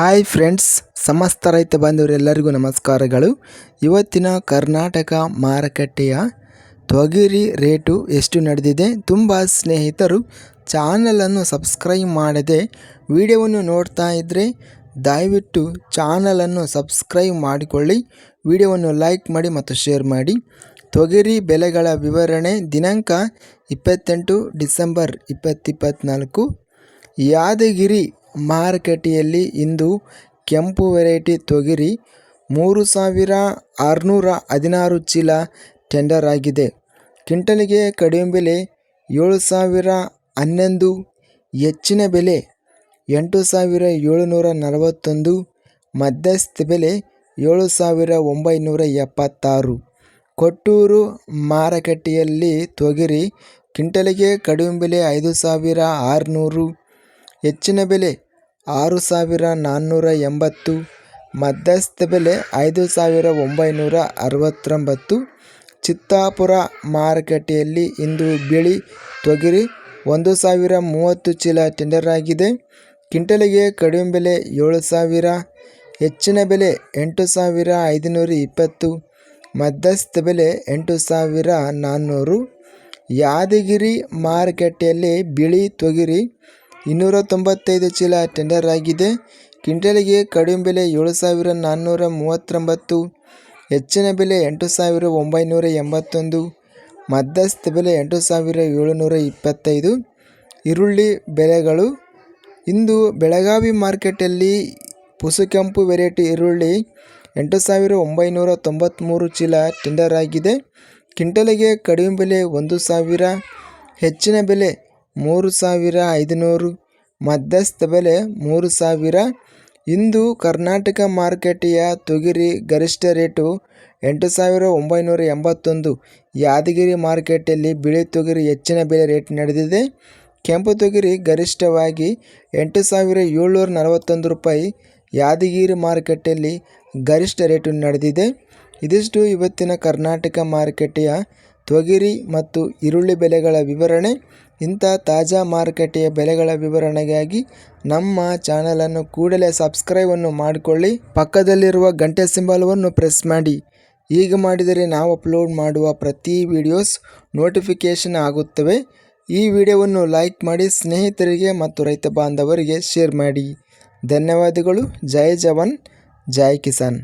Hi friends ಸಮಸ್ತ ರೈತ ಬಾಂಧವರೆಲ್ಲರಿಗೂ ನಮಸ್ಕಾರಗಳು. ಇವತ್ತಿನ ಕರ್ನಾಟಕ ಮಾರುಕಟ್ಟೆಯ ತೊಗರಿ ರೇಟು ಎಷ್ಟು ನಡೆದಿದೆ? ತುಂಬ ಸ್ನೇಹಿತರು ಚಾನಲನ್ನು ಸಬ್ಸ್ಕ್ರೈಬ್ ಮಾಡದೆ ವಿಡಿಯೋವನ್ನು ನೋಡ್ತಾ ಇದ್ದರೆ ದಯವಿಟ್ಟು ಚಾನಲನ್ನು ಸಬ್ಸ್ಕ್ರೈಬ್ ಮಾಡಿಕೊಳ್ಳಿ. ವಿಡಿಯೋವನ್ನು ಲೈಕ್ ಮಾಡಿ ಮತ್ತು ಶೇರ್ ಮಾಡಿ. ತೊಗರಿ ಬೆಲೆಗಳ ವಿವರಣೆ ದಿನಾಂಕ ಇಪ್ಪತ್ತೆಂಟು ಡಿಸೆಂಬರ್ ಇಪ್ಪತ್ತಿಪ್ಪತ್ತ್ನಾಲ್ಕು ಯಾದಗಿರಿ ಮಾರುಕಟ್ಟೆಯಲ್ಲಿ ಇಂದು ಕೆಂಪು ವೆರೈಟಿ ತೊಗರಿ ಮೂರು ಸಾವಿರ ಆರುನೂರ ಹದಿನಾರು ಚೀಲ ಟೆಂಡರ್ ಆಗಿದೆ. ಕ್ವಿಂಟಲಿಗೆ ಕಡಿಮೆ ಬೆಲೆ ಏಳು ಸಾವಿರ ಹನ್ನೊಂದು, ಹೆಚ್ಚಿನ ಬೆಲೆ ಎಂಟು ಸಾವಿರ ಏಳುನೂರ ನಲವತ್ತೊಂದು, ಮಧ್ಯಸ್ಥ ಬೆಲೆ ಏಳು ಸಾವಿರ ಒಂಬೈನೂರ ಎಪ್ಪತ್ತಾರು. ಕೊಟ್ಟೂರು ಮಾರುಕಟ್ಟೆಯಲ್ಲಿ ತೊಗರಿ ಕ್ವಿಂಟಲಿಗೆ ಕಡಿಮೆ ಬೆಲೆ ಐದು ಸಾವಿರ ಆರುನೂರು, ಹೆಚ್ಚಿನ ಬೆಲೆ ಆರು ಸಾವಿರ ನಾನ್ನೂರ ಎಂಬತ್ತು, ಮಧ್ಯಸ್ಥ ಬೆಲೆ ಐದು ಸಾವಿರ ಒಂಬೈನೂರ ಅರವತ್ತೊಂಬತ್ತು, ಚಿತ್ತಾಪುರ ಮಾರುಕಟ್ಟೆಯಲ್ಲಿ ಇಂದು ಬಿಳಿ ತೊಗರಿ ಒಂದು ಸಾವಿರ ಮೂವತ್ತು ಚೀಲ ಟೆಂಡರ್ ಆಗಿದೆ. ಕ್ವಿಂಟಲಿಗೆ ಕಡಿಮೆ ಬೆಲೆ ಏಳು ಸಾವಿರ, ಹೆಚ್ಚಿನ ಬೆಲೆ ಎಂಟು ಸಾವಿರ ಐದುನೂರ ಇಪ್ಪತ್ತು, ಮಧ್ಯಸ್ಥ ಬೆಲೆ ಎಂಟು ಸಾವಿರ ನಾನ್ನೂರು. ಯಾದಗಿರಿ ಮಾರುಕಟ್ಟೆಯಲ್ಲಿ ಬಿಳಿ ತೊಗರಿ ಇನ್ನೂರ ತೊಂಬತ್ತೈದು ಚೀಲ ಟೆಂಡರ್ ಆಗಿದೆ. ಕ್ವಿಂಟಲಿಗೆ ಕಡಿಮೆ ಬೆಲೆ ಏಳು ಸಾವಿರ ನಾನ್ನೂರ ಮೂವತ್ತೊಂಬತ್ತು, ಹೆಚ್ಚಿನ ಬೆಲೆ ಎಂಟು ಸಾವಿರ ಒಂಬೈನೂರ ಎಂಬತ್ತೊಂದು, ಮಧ್ಯಸ್ಥ ಬೆಲೆ ಎಂಟು ಸಾವಿರ ಏಳುನೂರ ಇಪ್ಪತ್ತೈದು. ಈರುಳ್ಳಿ ಬೆಲೆಗಳು. ಇಂದು ಬೆಳಗಾವಿ ಮಾರ್ಕೆಟಲ್ಲಿ ಪುಸುಕೆಂಪು ವೆರೈಟಿ ಈರುಳ್ಳಿ ಎಂಟು ಸಾವಿರ ಒಂಬೈನೂರ ತೊಂಬತ್ತ್ಮೂರು ಚೀಲ ಟೆಂಡರ್ ಆಗಿದೆ. ಕ್ವಿಂಟಲಿಗೆ ಕಡಿಮೆ ಬೆಲೆ ಒಂದು ಸಾವಿರ, ಹೆಚ್ಚಿನ ಬೆಲೆ ಮೂರು ಸಾವಿರ ಐದುನೂರು. ಮಧ್ಯಸ್ಥ ಬೆಲೆ ಮೂರು ಸಾವಿರ. ಇಂದು ಕರ್ನಾಟಕ ಮಾರುಕಟ್ಟೆಯ ತೊಗರಿ ಗರಿಷ್ಠ ರೇಟು ಎಂಟು ಸಾವಿರ ಒಂಬೈನೂರ ಎಂಬತ್ತೊಂದು. ಯಾದಗಿರಿ ಮಾರುಕಟ್ಟೆಯಲ್ಲಿ ಬಿಳಿ ತೊಗರಿ ಹೆಚ್ಚಿನ ಬೆಲೆ ರೇಟ್ ನಡೆದಿದೆ. ಕೆಂಪು ತೊಗರಿ ಗರಿಷ್ಠವಾಗಿ ಎಂಟು ಸಾವಿರ ಏಳ್ನೂರ ನಲವತ್ತೊಂದು ರೂಪಾಯಿ. ಯಾದಗಿರಿ ಮಾರುಕಟ್ಟೆಯಲ್ಲಿ ಗರಿಷ್ಠ ರೇಟು ನಡೆದಿದೆ. ಇದಿಷ್ಟು ಇವತ್ತಿನ ಕರ್ನಾಟಕ ಮಾರುಕಟ್ಟೆಯ ತೊಗರಿ ಮತ್ತು ಈರುಳ್ಳಿ ಬೆಲೆಗಳ ವಿವರಣೆ, ಇಂಥ ತಾಜಾ ಮಾರುಕಟ್ಟೆಯ ಬೆಲೆಗಳ ವಿವರಣೆಗಾಗಿ ನಮ್ಮ ಚಾನಲನ್ನು ಕೂಡಲೇ ಸಬ್ಸ್ಕ್ರೈಬನ್ನು ಮಾಡಿಕೊಳ್ಳಿ. ಪಕ್ಕದಲ್ಲಿರುವ ಗಂಟೆ ಸಿಂಬಲವನ್ನು ಪ್ರೆಸ್ ಮಾಡಿ. ಹೀಗೆ ಮಾಡಿದರೆ ನಾವು ಅಪ್ಲೋಡ್ ಮಾಡುವ ಪ್ರತಿ ವಿಡಿಯೋಸ್ ನೋಟಿಫಿಕೇಷನ್ ಆಗುತ್ತವೆ. ಈ ವಿಡಿಯೋವನ್ನು ಲೈಕ್ ಮಾಡಿ, ಸ್ನೇಹಿತರಿಗೆ ಮತ್ತು ರೈತ ಬಾಂಧವರಿಗೆ ಶೇರ್ ಮಾಡಿ. ಧನ್ಯವಾದಗಳು. ಜೈ ಜವಾನ್, ಜೈ ಕಿಸಾನ್.